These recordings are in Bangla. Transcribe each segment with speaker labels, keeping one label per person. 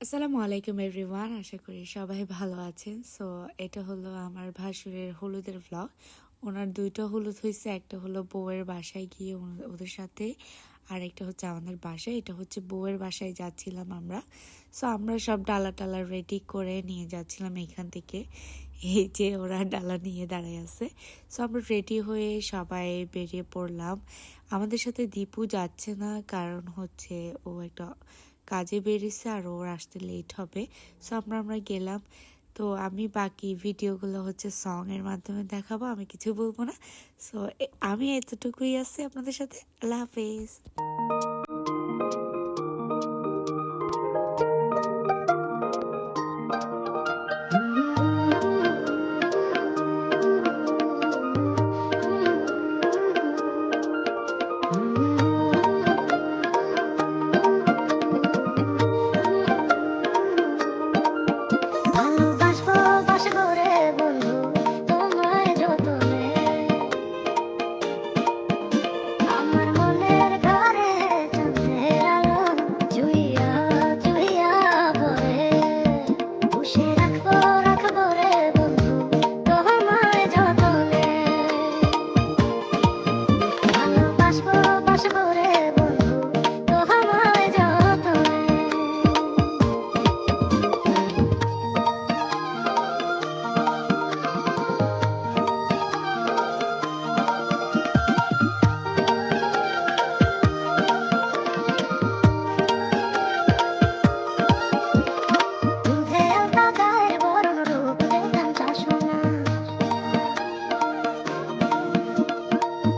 Speaker 1: আসসালামু আলাইকুম এভরিওয়ান আশা করি সবাই ভালো আছেন। সো এটা হলো আমার ভাসুরের হলুদের ব্লগ ওনার দুইটা হলুদ হয়েছে একটা হলো বউয়ের বাসায় গিয়ে ওদের সাথে, আর একটা হচ্ছে আমাদের বাসায়। এটা হচ্ছে বউয়ের বাসায় যাচ্ছিলাম আমরা। সো আমরা সব ডালা টালা রেডি করে নিয়ে যাচ্ছিলাম এখান থেকে। এই যে ওরা ডালা নিয়ে দাঁড়ায় আছে। সো আমরা রেডি হয়ে সবাই বেরিয়ে পড়লাম। আমাদের সাথে দীপু যাচ্ছে না, কারণ হচ্ছে ও একটা কাজে বেরিয়েছে আর ওর আসতে লেট হবে। সো আমরা আমরা গেলাম। তো আমি বাকি ভিডিওগুলো হচ্ছে সং এর মাধ্যমে দেখাবো, আমি কিছু বলব না। সো আমি এতটুকুই আছি আপনাদের সাথে। আল্লাহ হাফেজ।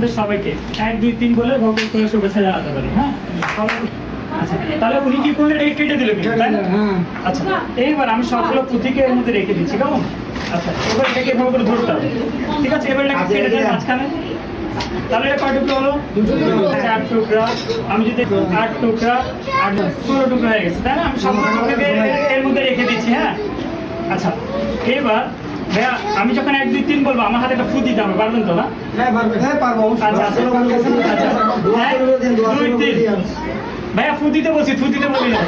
Speaker 2: আমাদের সবাইকে। এক দুই তিন বলে ভগবান করে শুভেচ্ছা জানাতে পারি হ্যাঁ? আচ্ছা তাহলে উনি কি করলেন? এই কেটে দিল কিন্তু তাই না? আচ্ছা এইবার আমি সবগুলো পুঁথিকে এর মধ্যে রেখে দিচ্ছি কেমন? আচ্ছা এবার এটাকে এভাবে করে ধরতে হবে। ঠিক আছে এবার এটাকে কেটে দেন মাঝখানে। তাহলে এটা কয় টুকরো হলো? আচ্ছা, আট টুকরা। আমি যদি আট টুকরা আট ষোলো টুকরা হয়ে গেছে তাই না? আমি সবগুলো টুকরাকে এর মধ্যে রেখে দিচ্ছি হ্যাঁ? আচ্ছা এবার ভাইয়া আমি যখন এক দুই তিন বলব আমার হাতে একটা ফু দিতে হবে পারবেন তো না?
Speaker 3: হ্যাঁ পারবে। হ্যাঁ পারব
Speaker 2: আচ্ছা, আচ্ছা, আচ্ছা। ভাইয়া ফু দিতে বলছি ফু দিতে বলি না।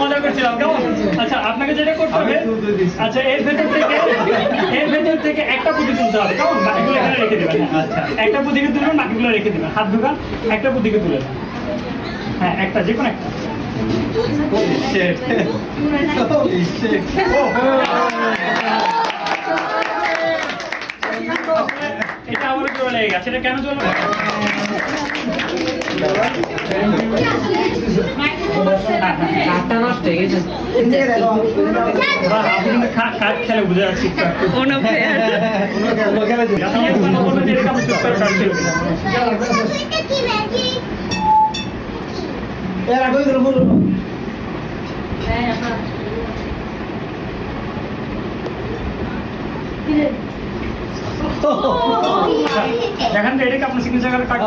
Speaker 2: মজা করছিলাম কেমন? আচ্ছা আপনাকে যেটা করতে হবে। আচ্ছা এর ভেতর থেকে এর ভেতর থেকে একটা পুঁতি তুলতে হবে কেমন? বাকিগুলো এখানে রেখে দেবেন। আচ্ছা একটা পুঁতিকে তুলবেন বাকিগুলো রেখে দেবেন। হাত ঢুকান একটা পুঁতিকে তুলে। হ্যাঁ একটা যে কোনো একটা। এটা আবার জোর গেছে এটা কেন জোর লেগে গেছে? হ্যাঁ, হ্যাঁ।
Speaker 4: কাঠটা নষ্ট হয়ে গেছে
Speaker 2: কাঠ খেলে বুঝে যাচ্ছি একটু একটু। আপনি একবার বলবেন যে এটা আমার চুপ করে কাঠ খেলে বুঝে যাচ্ছে।
Speaker 3: এর আগে ওই বলব
Speaker 2: দেখেন তো এটাকে আপনার সিগনেচার করে কাট